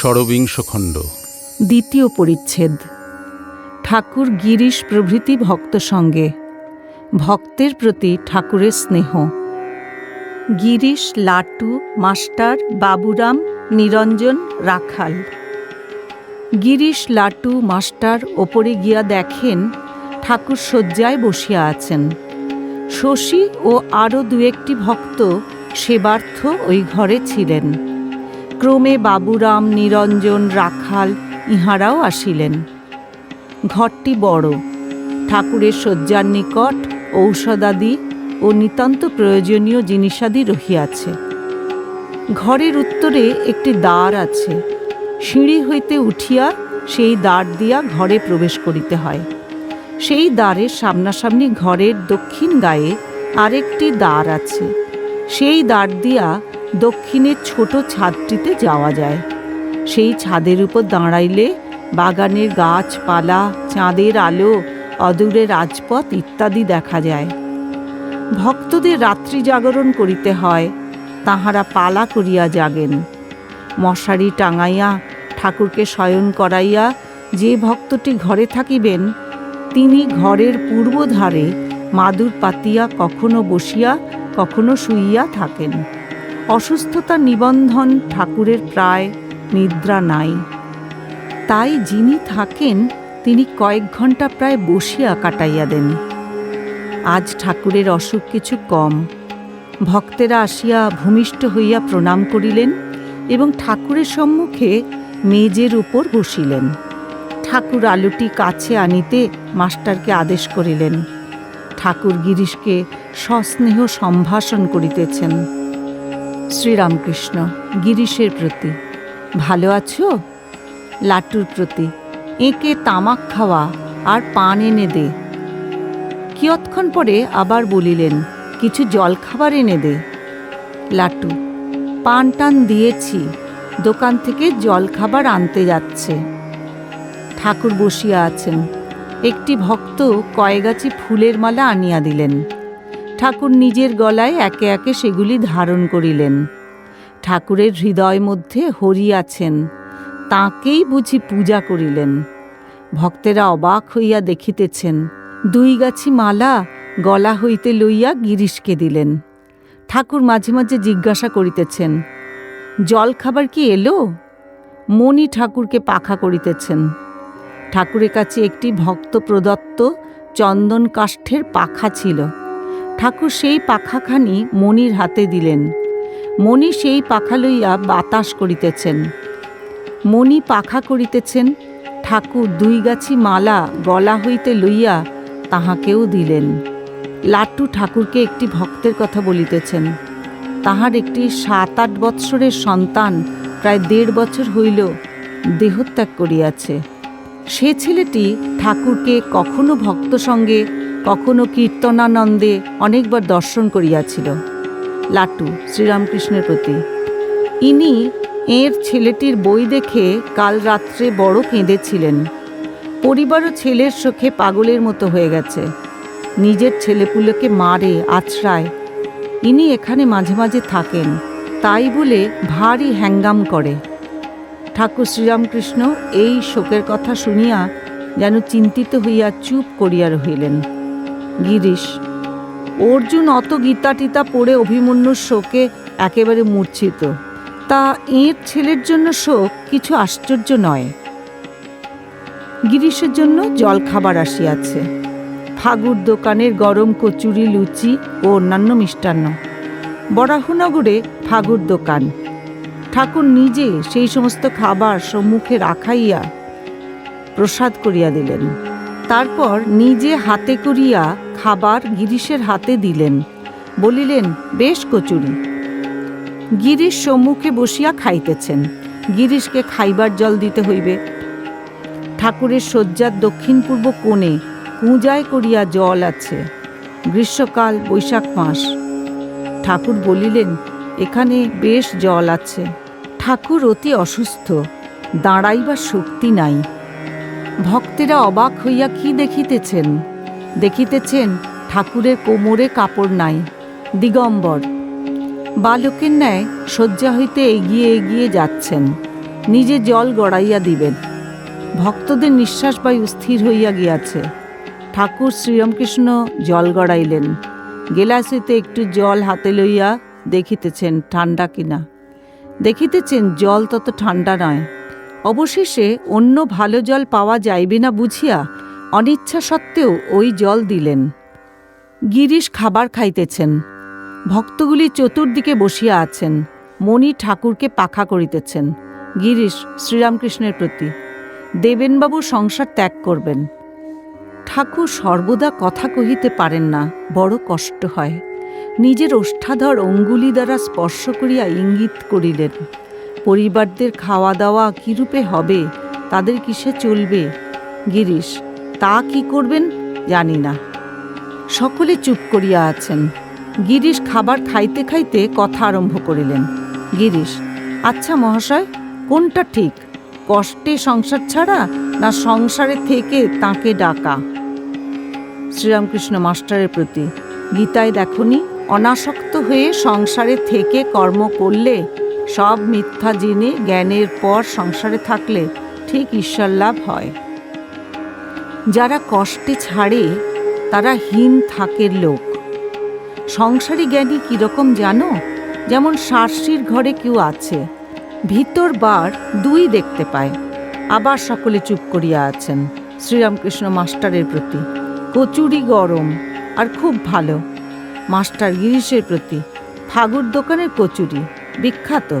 ষড়বিংশ খণ্ড। দ্বিতীয় পরিচ্ছেদ। ঠাকুর গিরিশ প্রভৃতি ভক্ত সঙ্গে। ভক্তের প্রতি ঠাকুরের স্নেহ। গিরিশ, লাটু, মাস্টার, বাবুরাম, নিরঞ্জন, রাখাল। গিরিশ, লাটু, মাস্টার ওপরে গিয়া দেখেন ঠাকুর শয্যায় বসিয়া আছেন। শশী ও আরও দু একটি ভক্ত সেবার্থ ওই ঘরে ছিলেন। ক্রমে বাবুরাম, নিরঞ্জন, রাখাল ইহারাও আসিলেন। ঘরটি বড়। ঠাকুরের শয্যার নিকট ঔষধাদি ও নিতান্ত প্রয়োজনীয় জিনিসাদি রহিয়াছে। ঘরের উত্তরে একটি দ্বার আছে। সিঁড়ি হইতে উঠিয়া সেই দ্বার দিয়া ঘরে প্রবেশ করিতে হয়। সেই দ্বারের সামনাসামনি ঘরের দক্ষিণ গায়ে আরেকটি দ্বার আছে। সেই দ্বার দিয়া দক্ষিণের ছোট ছাদটিতে যাওয়া যায়। সেই ছাদের উপর দাঁড়াইলে বাগানের গাছপালা, চাঁদের আলো, অদূরে রাজপথ ইত্যাদি দেখা যায়। ভক্তদের রাত্রি জাগরণ করিতে হয়, তাহারা পালা করিয়া জাগেন। মশারি টাঙাইয়া, ঠাকুরকে শয়ন করাইয়া যে ভক্তটি ঘরে থাকিবেন, তিনি ঘরের পূর্বধারে মাদুর পাতিয়া কখনো বসিয়া, কখনো শুইয়া থাকেন। অসুস্থতা নিবন্ধন ঠাকুরের প্রায় নিদ্রা নাই। তাই যিনি থাকেন, তিনি কয়েক ঘণ্টা প্রায় বসিয়া কাটাইয়া দেন। আজ ঠাকুরের অসুখ কিছু কম। ভক্তেরা আসিয়া ভূমিষ্ঠ হইয়া প্রণাম করিলেন এবং ঠাকুরের সম্মুখে মেজের উপর বসিলেন। ঠাকুর আলুটি কাছে আনিতে মাস্টারকে আদেশ করিলেন। ঠাকুর গিরিশকে সস্নেহ সম্ভাষণ করিতেছেন। শ্রীরামকৃষ্ণ, গিরিশের প্রতি। ভালো আছো? লাটুর প্রতি। এঁকে তামাক খাওয়া আর পান এনে দে। কিয়ৎক্ষণ পরে আবার বলিলেন, কিছু জলখাবার এনে দে। লাটু পান টান দিয়েছি। দোকান থেকে জলখাবার আনতে যাচ্ছে। ঠাকুর বসিয়া আছেন। একটি ভক্ত কয়েগাছি ফুলের মালা আনিয়া দিলেন। ঠাকুর নিজের গলায় একে একে সেগুলি ধারণ করিলেন। ঠাকুরের হৃদয় মধ্যে হরি আছেন, তাঁকেই বুঝি পূজা করিলেন। ভক্তেরা অবাক হইয়া দেখিতেছেন, দুই গাছি মালা গলা হইতে লইয়া গিরিশকে দিলেন। ঠাকুর মাঝে মাঝে জিজ্ঞাসা করিতেছেন, জল খাবার কি এলো? মণি ঠাকুরকে পাখা করিতেছেন, ঠাকুরের কাছে একটি ভক্ত প্রদত্ত চন্দন কাষ্ঠের পাখা ছিল। ঠাকুর সেই পাখাখানি মণির হাতে দিলেন। মণি সেই পাখা লইয়া বাতাস করিতেছেন। মণি পাখা করিতেছেন, ঠাকুর দুই গাছি মালা গলা হইতে লইয়া তাহাকেও দিলেন। লাট্টু ঠাকুরকে একটি ভক্তের কথা বলিতেছেন, তাহার একটি সাত আট বৎসরের সন্তান প্রায় দেড় বছর হইল দেহত্যাগ করিয়াছে। সে ছেলেটি ঠাকুরকে কখনো ভক্ত সঙ্গে কখনো কীর্তনানন্দে অনেকবার দর্শন করিয়াছিল। লাটু, শ্রীরামকৃষ্ণের প্রতি। ইনি এর ছেলেটির বই দেখে কাল রাত্রে বড় কেঁদেছিলেন। পরিবারও ছেলের চোখে পাগলের মতো হয়ে গেছে। নিজের ছেলেপুলোকে মারে, আছড়ায়। ইনি এখানে মাঝে মাঝে থাকেন, তাই বলে ভারী হ্যাঙ্গাম করে। ঠাকুর শ্রীরামকৃষ্ণ এই শোকের কথা শুনিয়া যেন চিন্তিত হইয়া চুপ করিয়া রহিলেন। গিরিশ। অর্জুন অত গীতা টিতা পড়ে অভিমন্যুর শোকে একেবারে মূর্ছিত। তা এর ছেলের জন্য শোক কিছু আশ্চর্য নয়। গিরিশের জন্য জলখাবার আসিয়াছে। ফাগুর দোকানের গরম কচুরি, লুচি ও অন্যান্য মিষ্টান্ন। বরাহনগরে ফাগুর দোকান। ঠাকুর নিজে সেই সমস্ত খাবার সম্মুখে রাখাইয়া প্রসাদ করিয়া দিলেন। তারপর নিজে হাতে করিয়া খাবার গিরিশের হাতে দিলেন। বলিলেন, বেশ কচুরি। গিরিশ সম্মুখে বসিয়া খাইতেছেন। গিরিশকে খাইবার জল দিতে হইবে। ঠাকুরের শয্যার দক্ষিণ পূর্ব কোণে কুঁজায় করিয়া জল আছে। গ্রীষ্মকাল, বৈশাখ মাস। ঠাকুর বলিলেন, এখানে বেশ জল আছে। ঠাকুর অতি অসুস্থ, দাঁড়াইবার শক্তি নাই। ভক্তেরা অবাক হইয়া কি দেখিতেছেন? দেখিতেছেন ঠাকুরের কোমরে কাপড় নাই, দিগম্বর। বালকের ন্যায় শয্যা হইতে এগিয়ে এগিয়ে যাচ্ছেন, নিজে জল গড়াইয়া দিবেন। ভক্তদের নিঃশ্বাস বায়ু স্থির হইয়া গিয়াছে। ঠাকুর শ্রীরামকৃষ্ণ জল গড়াইলেন গেলাসিতে একটু জল হাতে লইয়া দেখিতেছেন ঠান্ডা কিনা। দেখিতেছেন জল তত ঠান্ডা নয়, অবশেষে অন্য ভালো জল পাওয়া যাইবে না বুঝিয়া অনিচ্ছা সত্ত্বেও ওই জল দিলেন। গিরিশ খাবার খাইতেছেন। ভক্তগুলি চতুর্দিকে বসিয়া আছেন। মণি ঠাকুরকে পাখা করিতেছেন। গিরিশ শ্রীরামকৃষ্ণের প্রতি, দেবেনবাবু সংসার ত্যাগ করবেন। ঠাকুর সর্বদা কথা কহিতে পারেন না, বড় কষ্ট হয়। নিজের ওষ্ঠাধর অঙ্গুলি দ্বারা স্পর্শ করিয়া ইঙ্গিত করিলেন, পরিবারদের খাওয়া দাওয়া কীরূপে হবে, তাদের কিসে চলবে? গিরিশ তা কি করবেন জানি না। সকলে চুপ করিয়া আছেন। গিরিশ খাবার খাইতে খাইতে কথা আরম্ভ করিলেন। গিরিশ আচ্ছা মহাশয়, কোনটা ঠিক? কষ্টে সংসার ছাড়া না সংসারে থেকে তাকে ডাকা? শ্রীরামকৃষ্ণ মাস্টারের প্রতি, গীতায় দেখনি, অনাসক্ত হয়ে সংসারে থেকে কর্ম করলে, সব মিথ্যা জেনে জ্ঞানের পর সংসারে থাকলে ঠিক ঈশ্বর লাভ হয়। যারা কষ্টে ছাড়ে, তারা হীন থাকের লোক। সংসারী জ্ঞানী কীরকম জানো? যেমন সার্সির ঘরে কেউ আছে, ভিতর বার দুই দেখতে পায়, আবার সকলে চুপ করিয়া আছেন, শ্রীরামকৃষ্ণ মাস্টারের প্রতি। কচুরি গরম, আর খুব ভালো। মাস্টার গিরিশের প্রতি, ফাগুর দোকানের কচুরি, বিখ্যাত।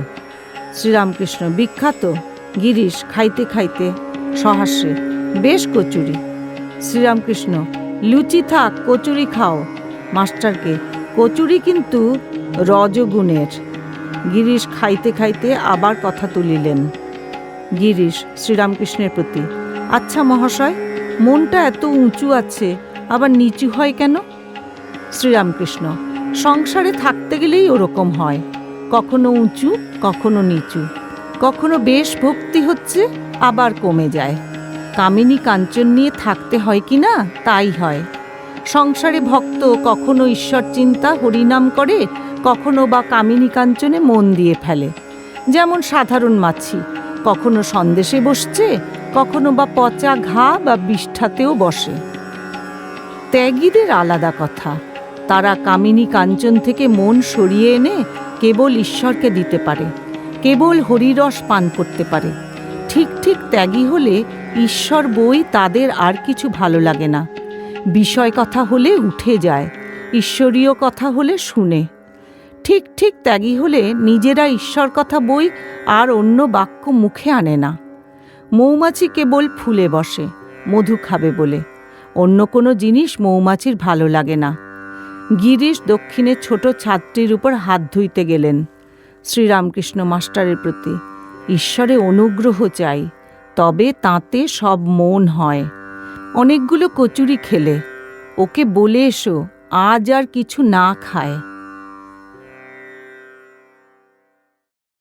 শ্রীরামকৃষ্ণ বিখ্যাত, গিরিশ খাইতে খাইতে সহাস্যে, বেশ কচুরি। শ্রীরামকৃষ্ণ, লুচি থাক, কচুরি খাও। মাস্টারকে, কচুরি কিন্তু রজগুণের। গিরিশ খাইতে খাইতে আবার কথা তুলিলেন। গিরিশ শ্রীরামকৃষ্ণের প্রতি আচ্ছা মহাশয়, মনটা এত উঁচু আছে, আবার নিচু হয় কেন? শ্রীরামকৃষ্ণ, সংসারে থাকতে গেলেই ওরকম হয়। কখনো উঁচু, কখনো নিচু। কখনো বেশ ভক্তি হচ্ছে, আবার কমে যায়। কামিনী কাঞ্চন নিয়ে থাকতে হয় কি না, তাই হয়। সংসারে ভক্ত কখনো ঈশ্বর চিন্তা, হরিনাম করে, কখনো বা কামিনী কাঞ্চনে মন দিয়ে ফেলে। যেমন সাধারণ মাছি, কখনো সন্দেশে বসছে, কখনো বা পচা ঘা বা বিষ্ঠাতেও বসে। ত্যাগীদের আলাদা কথা, তারা কামিনী কাঞ্চন থেকে মন সরিয়ে এনে কেবল ঈশ্বরকে দিতে পারে, কেবল হরিরস পান করতে পারে। ঠিক ঠিক ত্যাগী হলে ঈশ্বর বই তাদের আর কিছু ভালো লাগে না। বিষয় কথা হলে উঠে যায়, ঈশ্বরীয় কথা হলে শুনে। ঠিক ঠিক ত্যাগী হলে নিজেরা ঈশ্বর কথা বই আর অন্য বাক্য মুখে আনে না। মৌমাছি কেবল ফুলে বসে, মধু খাবে বলে। অন্য কোনো জিনিস মৌমাছির ভালো লাগে না। গিরিশ দক্ষিণে ছোট ছাত্রীর উপর হাত ধুইতে গেলেন। শ্রীরামকৃষ্ণ মাস্টারের প্রতি ঈশ্বরে অনুগ্রহ চাই। তবে তাতে সব মন হয়। অনেকগুলো কচুরি খেলে। ওকে বলে এসো, আজ আর কিছু না খায়।